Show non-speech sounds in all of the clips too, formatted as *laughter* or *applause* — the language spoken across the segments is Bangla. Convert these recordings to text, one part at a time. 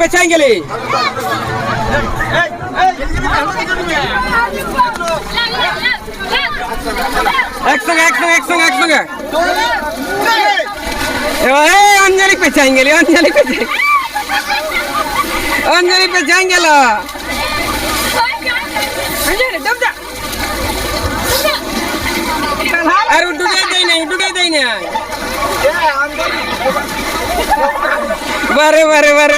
pecanggili Anjali pecanggili Anjali Anjali pecanggila Anjali, dobra Aru, dudai dainya, dudai dainya বারে বারে বারে।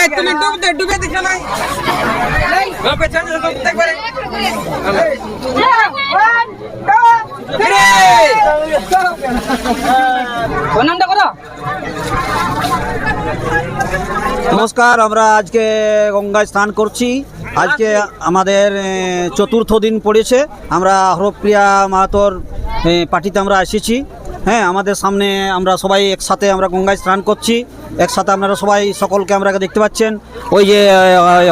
এ তুমি ডুব দে ডুবে দিছো না? পেছনে ডুবতে পারে। প্রণামটা করো। নমস্কার আমরা আজকে গঙ্গায় স্নান করছি। আজকে আমাদের চতুর্থ দিন পড়েছে। আমরা হরপ্রিয়া মাহাতোর পার্টিতে আমরা এসেছি। হ্যাঁ আমাদের সামনে আমরা সবাই একসাথে আমরা গঙ্গায় স্নান করছি। একসাথে আপনারা সবাই সকলকে আমরা দেখতে পাচ্ছেন। ওই যে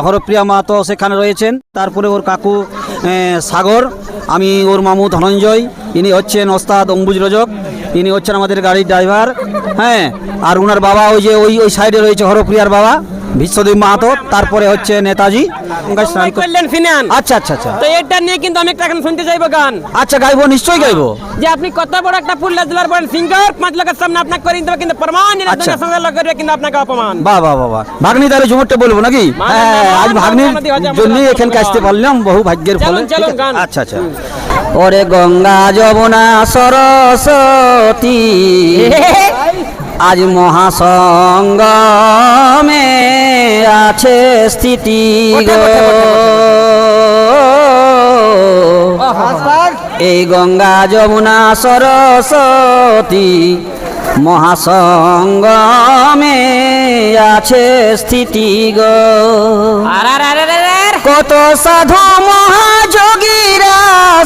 হরপ্রিয়া মাহাতো সেখানে রয়েছেন। তারপরে ওর কাকু সাগর, আমি ওর মামু ধনঞ্জয়, ইনি হচ্ছেন ওস্তাদ অম্বুজ রজক, ইনি হচ্ছেন আমাদের গাড়ির ড্রাইভার। হ্যাঁ আর ওনার বাবা ওই যে, ওই ওই সাইডে রয়েছে হরপ্রিয়ার বাবা। বিশ্বদেব মাহাতো তারপরে হচ্ছে নেতাজি। করলেন ফিনান। আচ্ছা আচ্ছা আচ্ছা। তো এটা নিয়ে কিন্তু আমি একটা এখন শুনতে চাইব গান। আচ্ছা গাইবো নিশ্চয়ই গাইবো। যে আপনি কত বড় একটা ফুল জেলার বড় সিঙ্গার পাঁচ লোকের সামনে আপনাকে করে দিতে কিন্তু প্রমাণ আচ্ছা। করবে কিন্তু আপনাকে অপমান। বাহ বাহ বাহ বাহ। ভাগ্নি তাহলে ঝুমুরটা বলব নাকি? মানে হ্যাঁ আজ ভাগ্নির জন্যই এখানকে আসতে। পারলাম বহু ভাগ্যের ফলে। আচ্ছা আচ্ছা। ওরে গঙ্গা যমুনা সরস্বতী। আজ মহাসঙ্গমে আছে স্থিতি এই গঙ্গা যমুনা সরস্বতী মহাসঙ্গমে আছে স্থিতি গো। কত সাধু মহাযোগীরা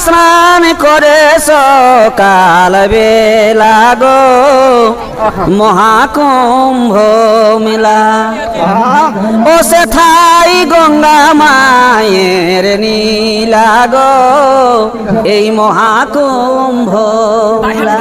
স্নান করে সকাল বেলা গো। মহাকুম্ভ মেলা। ও সে থাই গঙ্গা মায়ের নীলা গো। এই মহাকুম্ভ মেলা।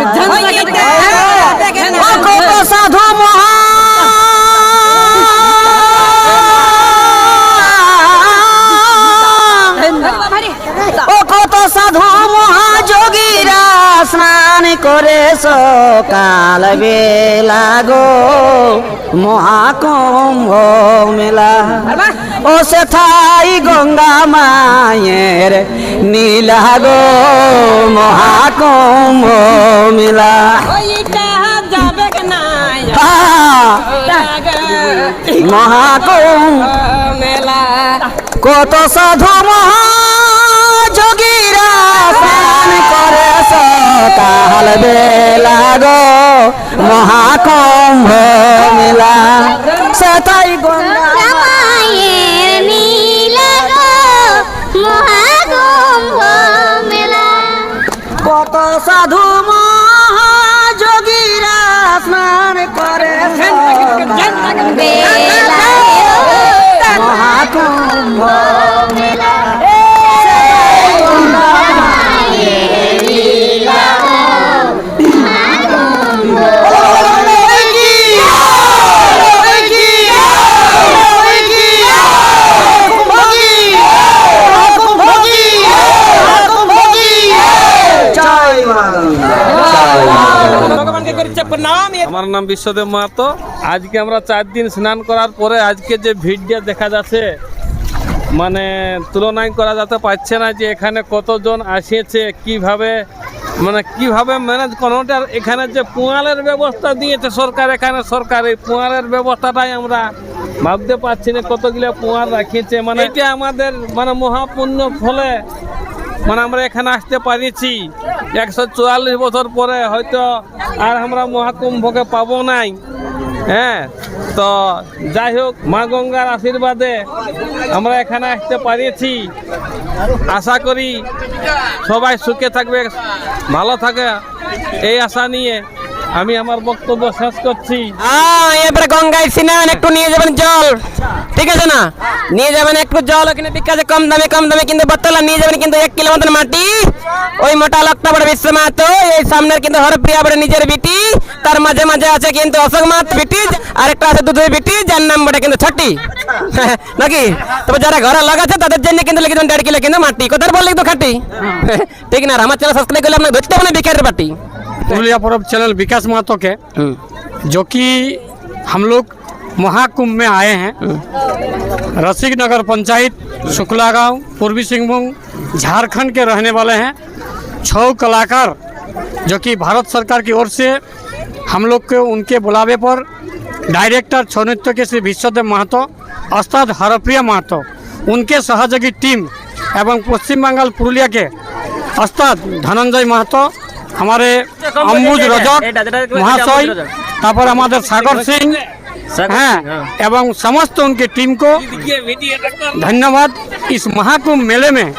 করে সকাল বেলা গো মহাকুম্ভ মেলা। ও সে থাই গঙ্গা মায়ের নীলা গো মহাকুম্ভ মেলা। মহাকুম্ভ কত সাধু মহাযোগীরা স্নান করে সকাল বেলা গো মহাকুম্ভ নাম বিশ্বদেব মাহাতো। আজকে আমরা চার দিন স্নান করার পরে আজকে যে ভিড়টা দেখা যাচ্ছে মানে তুলনায় করা যেতে পারছে না যে এখানে কতজন আসিয়েছে কীভাবে মানে কীভাবে ম্যানেজ কোনোটার এখানে যে পোয়ালের ব্যবস্থা দিয়েছে সরকার, এখানে সরকার, এই পোয়ালের ব্যবস্থাটাই আমরা ভাবতে পারছি না কতগুলো পোয়াল রাখিয়েছে। মানে এটা আমাদের মানে মহাপুণ্য ফলে মানে আমরা এখানে আসতে পারিছি একশো চুয়াল্লিশ বছর পরে হয়তো আর আমরা মহাকুম্ভকে পাবো নাই। হ্যাঁ তো যাই হোক, মা গঙ্গার আশীর্বাদে আমরা এখানে আসতে পারিয়েছি। আশা করি সবাই সুখে থাকবে, ভালো থাকে, এই আশা নিয়ে। আমি আমার বক্তব্য শেষ করছি। গঙ্গায় স্নান, একটু নিয়ে যাবেন জল। ঠিক আছে না? নিয়ে যাবেন একটু জল, ওখানে বিকাশে কম দামে কম দামে কিন্তু বোতল নিয়ে যাবেন কিন্তু এক কিলো মতন মাটি। ওই মোটা লোকটা বড় বিশ্ব মাহাতো এই সামনের কিন্তু হরপ্রিয়া বড় নিজের বিটি। তার মাঝে মাঝে আছে কিন্তু অশোক মাত বিটি, আর একটা আছে দুধের বিটি, যার নাম বটে কিন্তু ছটি। *laughs* নাকি? তবে যারা ঘরে লাগাচ্ছে তাদের জন্য কিন্তু লিখে দেবেন দেড় কিলো কিন্তু মাটি। কোথায় বললে তো খাটি। *laughs* ঠিক না আমার চ্যানেল সাবস্ক্রাইব করলে আপনাকে ধরতে হবে না বিকারের বাটি पुरुलिया पर्व चैनल विकास महतो के जो कि हम लोग महाकुंभ में आए हैं। रसिक नगर पंचायत शुक्ला गाँव पूर्वी सिंहभूम झारखंड के रहने वाले हैं। छः कलाकार जो कि भारत सरकार की ओर से हम लोग के उनके बुलावे पर डायरेक्टर छो नृत्य के श्री विश्वदेव महतो अस्ताद हरप्रिया महतो उनके सहयोगी टीम एवं पश्चिम बंगाल पुरुलिया के अस्ताद धनंजय महतो हमारे अम्बुज रजक महाशय तपर हमारे सागर सिंह हैं हाँ, एवं समस्त उनके टीम को धन्यवाद इस महाकुंभ मेले में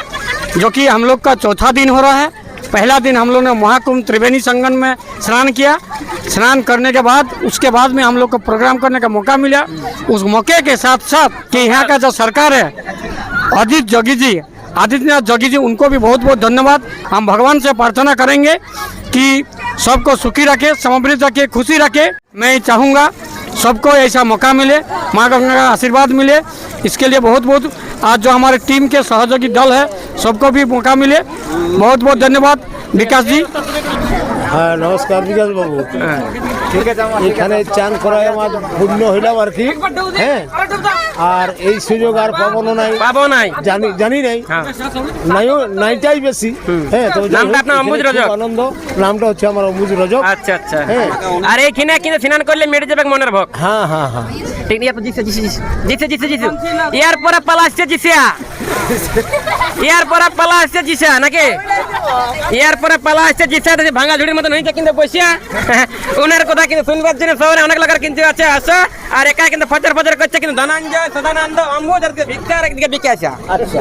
जो कि हम लोग का चौथा दिन हो रहा है। पहला दिन हम लोग ने महाकुंभ त्रिवेणी संगम में स्नान किया। स्नान करने के बाद उसके बाद में हम लोग को प्रोग्राम करने का मौका मिला। उस मौके के साथ साथ कि यहाँ का जो सरकार है अजीत जोगी जी आदित्यनाथ जोगी जी उनको भी बहुत बहुत धन्यवाद। हम भगवान से प्रार्थना करेंगे कि सबको सुखी रखे समृद्ध रखे खुशी रखे। मैं चाहूँगा सबको ऐसा मौका मिले माँ गंगा का आशीर्वाद मिले। इसके लिए बहुत बहुत आज जो हमारे टीम के सहयोगी दल है सबको भी मौका मिले। बहुत बहुत धन्यवाद विकास जी। हाँ नमस्कार विकास बाबू। हाँ। এখানে চান করায় আমার পূর্ণ হইলাম আর কি। হ্যাঁ? আর এই সুযোগ আর পাবো না নাই। পাবো নাই। জানি জানি নাই। নাইও নাইটাই বেশি। হ্যাঁ যাই নামটা আপনার অম্বুজ রজক? আনন্দ। নামটা হচ্ছে আমার অম্বুজ রজক। আচ্ছা আচ্ছা। হ্যাঁ। আর এইখানে কিন্তু স্নান করলে মেটে যাবে মনের ভোগ। হ্যাঁ হ্যাঁ হ্যাঁ। ঠিক ইয়ার পরে পালা আসছে জিসিয়া। *laughs* ইয়ার পরে পালা আসছে জিসা নাকি? ইয়ার পরে পালা আসছে জিসা দেখি ভাঙা ঝুড়ির মতন হয়েছে কিন্তু বসিয়া। *laughs* ওনার কথা কিন্তু শুনবার জন্য শহরে অনেক লোকের কিন্তু আছে আসো। আর একা কিন্তু ফজর ফজর করছে কিন্তু ধনঞ্জয় সদানন্দ অম্বুজ ভিক্ষার একদিকে বিকে আসা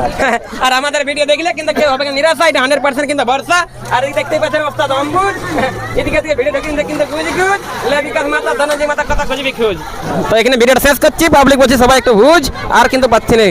*laughs* আর আমাদের ভিডিও দেখলে কিন্তু কেউ হবে নিরাশা এটা হান্ড্রেড পার্সেন্ট কিন্তু ভরসা। আর এই দেখতে পাচ্ছেন ওস্তাদ অম্বুজ। *laughs* এদিকে দিকে ভিডিও দেখলে কিন্তু গুজ গুজ লে বিকাশ মাতা ধনঞ্জয় মাতা কথা খুঁজবি খুঁজ তো এখানে ভিডিওটা শেষ করছি পাবলিক বলছি সবাই একটু বুঝ আর কিন্তু পাচ্ছি না।